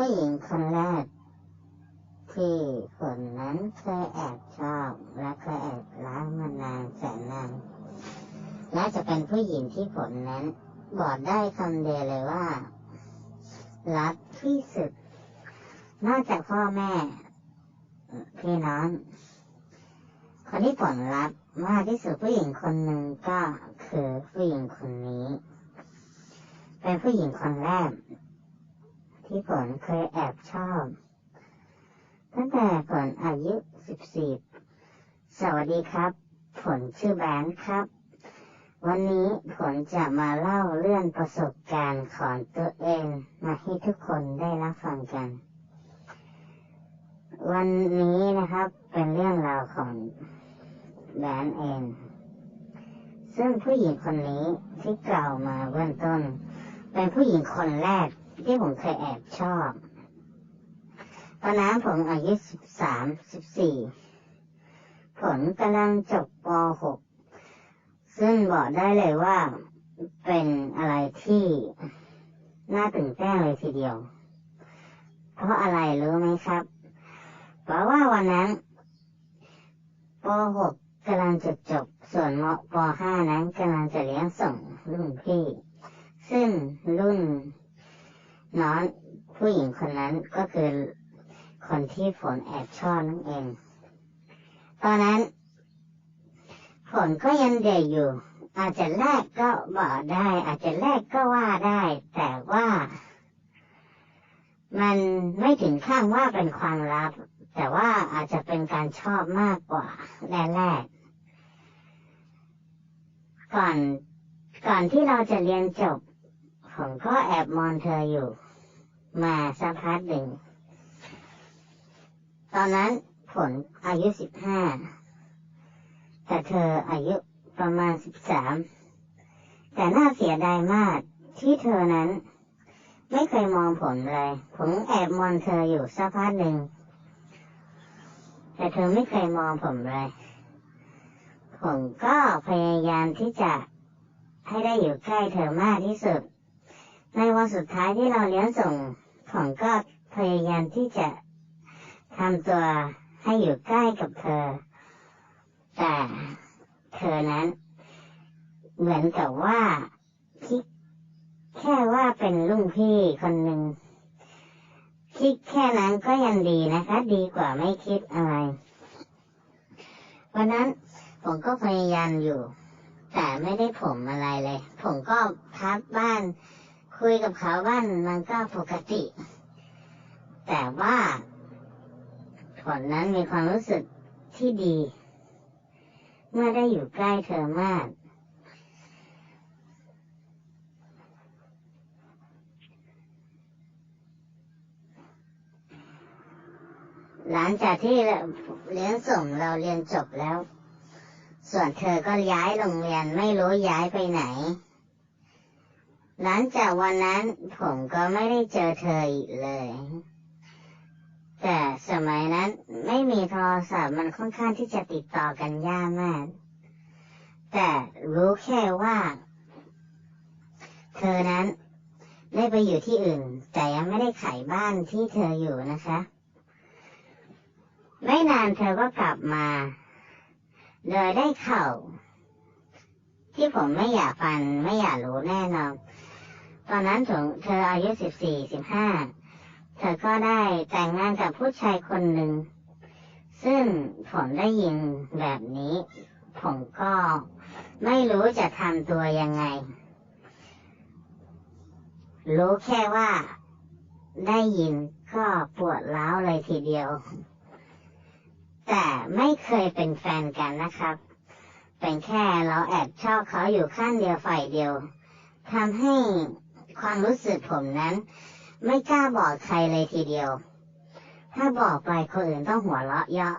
ผู้หญิงคนแรกที่ฝนนั้นเคยแอบชอบและเคยแอบรักมานานแสนนานและจะเป็นผู้หญิงที่ฝนนั้น บอกได้คำเดียวเลยว่า รักที่สุด นอกจากพ่อแม่ พี่น้อง คนที่ผลลัพธ์มากที่สุดผู้หญิงคนหนึ่งก็คือผู้หญิงคนนี้ เป็นผู้หญิงคนแรก ที่ผลเคยแอบชอบ ตั้งแต่ผลอายุสิบสี่สวัสดีครับผลชื่อแบนครับ วันนี้ผลจะมาเล่าเรื่องประสบการณ์ของตัวเองมาให้ทุกคนได้รับฟังกัน วันนี้นะครับเป็นเรื่องราวของแบนเอง ซึ่งผู้หญิงคนนี้ที่กล่าวมาเบื้องต้น เป็นผู้หญิงคนแรก ที่ผมเคยแอบชอบ ตอนนั้นผมอายุสิบสามสิบสี่ผลกำลังจบป .6 ซึ่งบอกได้เลยว่าเป็นอะไรที่น่าตื่นเต้นเลยทีเดียว เพราะอะไรรู้ไหมครับ เพราะว่าวันนั้นป .6 กำลังจะจบ ส่วนมป .5 นั้นกำลังจะเลี้ยงส่งรุ่นพี่ ซึ่งรุ่น น้องผู้หญิงคนนั้นก็คือคนที่ฝนแอบชอบนั่นเอง ตอนนั้น ฝนก็ยังเด็กอยู่ อาจจะแรกก็บอกได้ อาจจะแรกก็ว่าได้ แต่ว่า มันไม่ถึงขั้นว่าเป็นความลับ แต่ว่าอาจจะเป็นการชอบมากกว่าแรกๆก่อนก่อนที่เราจะเรียนจบ ผมก็แอบมองเธออยู่ มาสักพักหนึ่ง ตอนนั้นผลอายุสิบห้า แต่เธออายุประมาณสิบสาม แต่น่าเสียดายมากที่เธอนั้น ไม่เคยมองผมเลย ผมแอบมองเธออยู่สักพักหนึ่ง แต่เธอไม่เคยมองผมเลย ผมก็พยายามที่จะให้ได้อยู่ใกล้เธอมากที่สุด ในวันสุดท้ายที่เราเลี้ยงส่งผมก็พยายามที่จะทำตัวให้อยู่ใกล้กับเธอ แต่เธอนั้น เหมือนกับว่าคิดแค่ว่าเป็นลุงพี่คนหนึ่งคิดแค่นั้นก็ยังดีนะคะ ดีกว่าไม่คิดอะไร วันนั้นผมก็พยายามอยู่ แต่ไม่ได้ผมอะไรเลย ผมก็พักบ้าน คุยกับเขาบ้านมันก็ปกติ แต่ว่าผลนั้นมีความรู้สึกที่ดี เมื่อได้อยู่ใกล้เธอมาก หลังจากที่เรียนส่งเราเรียนจบแล้ว ส่วนเธอก็ย้ายโรงเรียนไม่รู้ย้ายไปไหน หลังจากวันนั้นผมก็ไม่ได้เจอเธออีกเลย แต่สมัยนั้นไม่มีโทรศัพท์มันค่อนข้างที่จะติดต่อกันยากมาก แต่รู้แค่ว่า เธอนั้นได้ไปอยู่ที่อื่น แต่ยังไม่ได้ขายบ้านที่เธออยู่นะคะ ไม่นานเธอก็กลับมาโดยได้เข่าที่ผมไม่อยากฟันไม่อยากรู้แน่นอน ตอนนั้นถึงเธออายุสิบสี่สิบห้าเธอก็ได้แต่งงานกับผู้ชายคนหนึ่ง ซึ่งผมได้ยินแบบนี้ ผมก็ไม่รู้จะทำตัวยังไง รู้แค่ว่าได้ยินก็ปวดร้าวเลยทีเดียว แต่ไม่เคยเป็นแฟนกันนะครับ เป็นแค่เราแอบชอบเขาอยู่ข้างเดียวฝ่ายเดียวทำให้ ความรู้สึกผมนั้น ไม่กล้าบอกใครเลยทีเดียว ถ้าบอกไปคนอื่นต้องหัวเราะเยาะ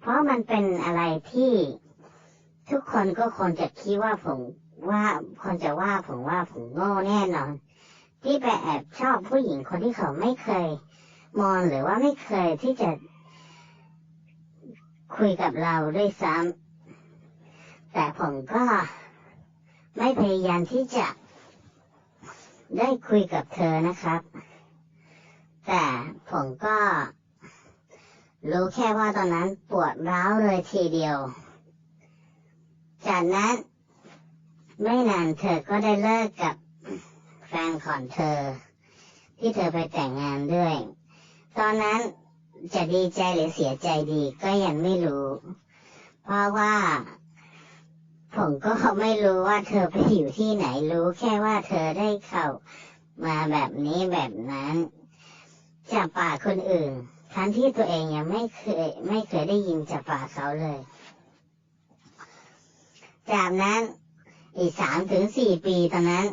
เพราะมันเป็นอะไรที่ทุกคนก็คงจะคิดว่าผมว่าคนจะว่าผมว่าผมโง่แน่นอน ที่ไปแอบชอบผู้หญิงคนที่เขาไม่เคยมองหรือว่าไม่เคยที่จะคุยกับเราด้วยซ้ำแต่ผมก็ไม่พยายามที่จะ ได้คุยกับเธอนะครับ แต่ผมก็รู้แค่ว่าตอนนั้นปวดร้าวเลยทีเดียว จากนั้นไม่นานเธอก็ได้เลิกกับแฟนของเธอ ที่เธอไปแต่งงานด้วย ตอนนั้นจะดีใจหรือเสียใจดีก็ยังไม่รู้ เพราะว่า ผมก็ไม่รู้ว่าเธอไปอยู่ที่ไหนรู้แค่ว่าเธอได้เข้ามาแบบนี้แบบนั้น จากปากคนอื่น ทั้งที่ตัวเองยังไม่เคย ไม่เคยได้ยินจากปากเขาเลย จากนั้นอีกสามถึงสี่ปีตอนนั้น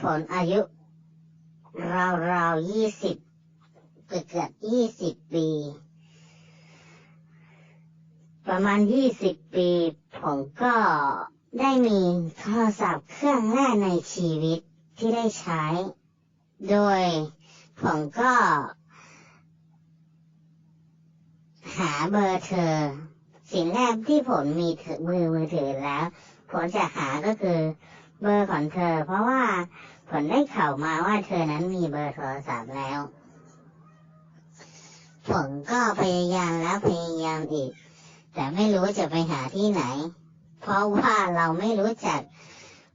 ผลอายุราวๆยี่สิบเกือบเกือบยี่สิบปี ประมาณยี่สิบปี ผมก็ได้มีโทรศัพท์เครื่องแรกในชีวิตที่ได้ใช้ โดยผมก็ หาเบอร์เธอ สิ่งแรกที่ผมมีถือมือมือถือแล้ว ผมจะหาก็คือเบอร์ของเธอ เพราะว่าผมได้ข่าวมาว่าเธอนั้นมีเบอร์โทรศัพท์แล้ว ผมก็พยายามแล้วพยายามอีก แต่ไม่รู้จะไปหาที่ไหน เพราะว่าเราไม่รู้จัก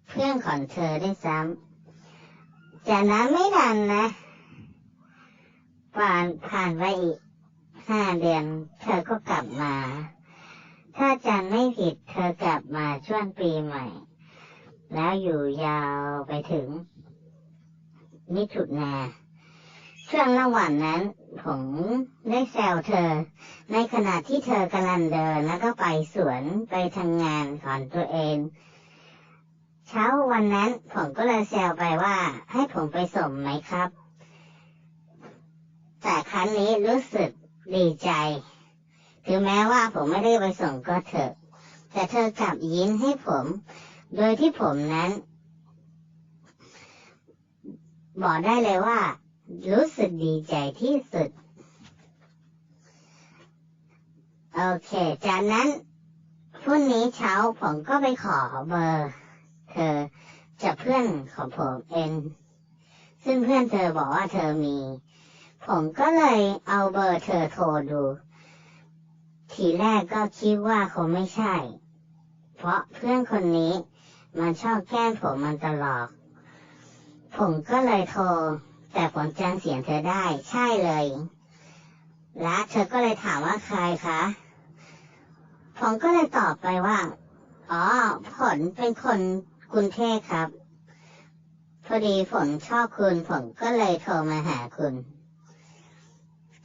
เพื่อนของเธอได้วยซ้ำจากนั้นไม่นานนะผ่านผ่านไปอีกห้าเดือน เธอก็กลับมา ถ้าจำไม่ผิดเธอกลับมาช่วงปีใหม่ แล้วอยู่ยาวไปถึงมิถุนาช่วงระหว่างนั้น ผมได้แซวเธอ ในขณะที่เธอกำลังเดินแล้วก็ไปสวนไปทำงานของตัวเอง เช้าวันนั้นผมก็เลยแซวไปว่า ให้ผมไปส่งไหมครับ แต่ครั้งนี้รู้สึกดีใจ ถึงแม้ว่าผมไม่ได้ไปส่งก็เถอะ แต่เธอกลับยิ้มให้ผม โดยที่ผมนั้น บอกได้เลยว่า รู้สึกดีใจที่สุด โอเค จากนั้นพรุ่งนี้เช้าผมก็ไปขอเบอร์เธอจากเพื่อนของผมเอง ซึ่งเพื่อนเธอบอกว่าเธอมี ผมก็เลยเอาเบอร์เธอโทรดู ทีแรกก็คิดว่าคงไม่ใช่ เพราะเพื่อนคนนี้มันชอบแกล้งผมมันตลอด ผมก็เลยโทร แต่ผมจำเสียงเธอได้ ใช่เลย และเธอก็เลยถามว่าใครคะ ผมก็เลยตอบไปว่า อ๋อ ผลเป็นคนกรุงเทพครับ พอดีฝนชอบคุณ ผมก็เลยโทรมาหาคุณ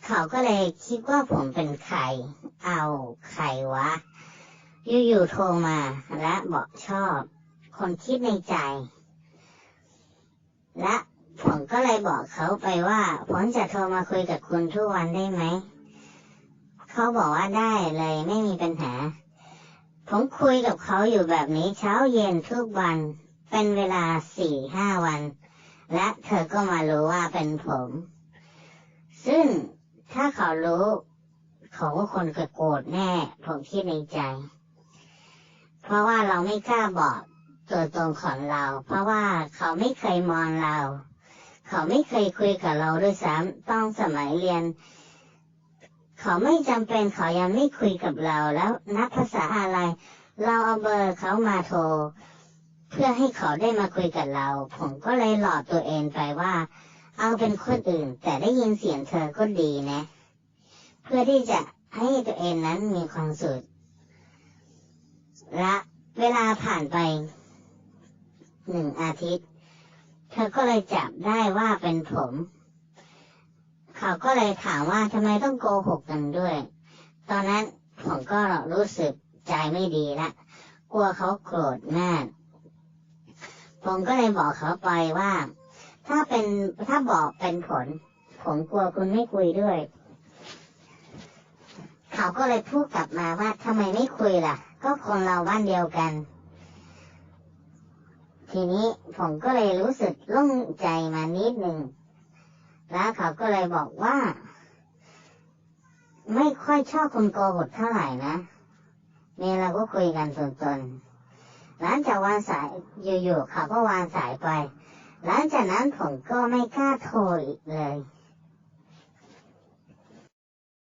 เขาก็เลยคิดว่าผมเป็นใคร เอาใครวะ อยู่ๆโทรมาและบอกชอบ คนคิดในใจ และ ผมก็เลยบอกเขาไปว่า ผมจะโทรมาคุยกับคุณทุกวันได้ไหม เขาบอกว่าได้เลยไม่มีปัญหา ผมคุยกับเขาอยู่แบบนี้เช้าเย็นทุกวัน เป็นเวลาสี่ห้าวัน และเธอก็มารู้ว่าเป็นผม ซึ่งถ้าเขารู้ เขาก็คนจะโกรธแน่ ผมคิดในใจ เพราะว่าเราไม่กล้าบอกตัวตนของเรา เพราะว่าเขาไม่เคยมองเรา เขาไม่เคยคุยกับเราด้วยซ้ำต้องสมัยเรียน เขาไม่จำเป็นเขายังไม่คุยกับเราแล้วนับภาษาอะไร เราเอาเบอร์เขามาโทร เพื่อให้เขาได้มาคุยกับเรา ผมก็เลยหลอกตัวเองไปว่า เอาเป็นคนอื่น แต่ได้ยินเสียงเธอก็ดีนะ เพื่อที่จะให้ตัวเองนั้นมีความสุขและเวลาผ่านไปหนึ่งอาทิตย์ ธอก็เลยจับได้ว่าเป็นผม เขาก็เลยถามว่าทำไมต้องโกหกกันด้วย ตอนนั้นผมก็รู้สึกใจไม่ดีละ กลัวเขาโกรธมาก ผมก็เลยบอกเขาไปว่า ถ้าเป็นถ้าบอกเป็นผล ผมกลัวคุณไม่คุยด้วย เขาก็เลยพูดกลับมาว่าทำไมไม่คุยล่ะ ก็คนเราบ้านเดียวกัน ทีนี้ผมก็เลยรู้สึกโล่งใจมานิดหนึ่ง แล้วเขาก็เลยบอกว่า ไม่ค่อยชอบคุณโกหกเท่าไหร่นะเมีเราก็คุยกันส่วนๆหลังจากวางสายอยู่ๆเขาก็วางสายไป หลังจากนั้นผมก็ไม่กล้าโทรอีกเลย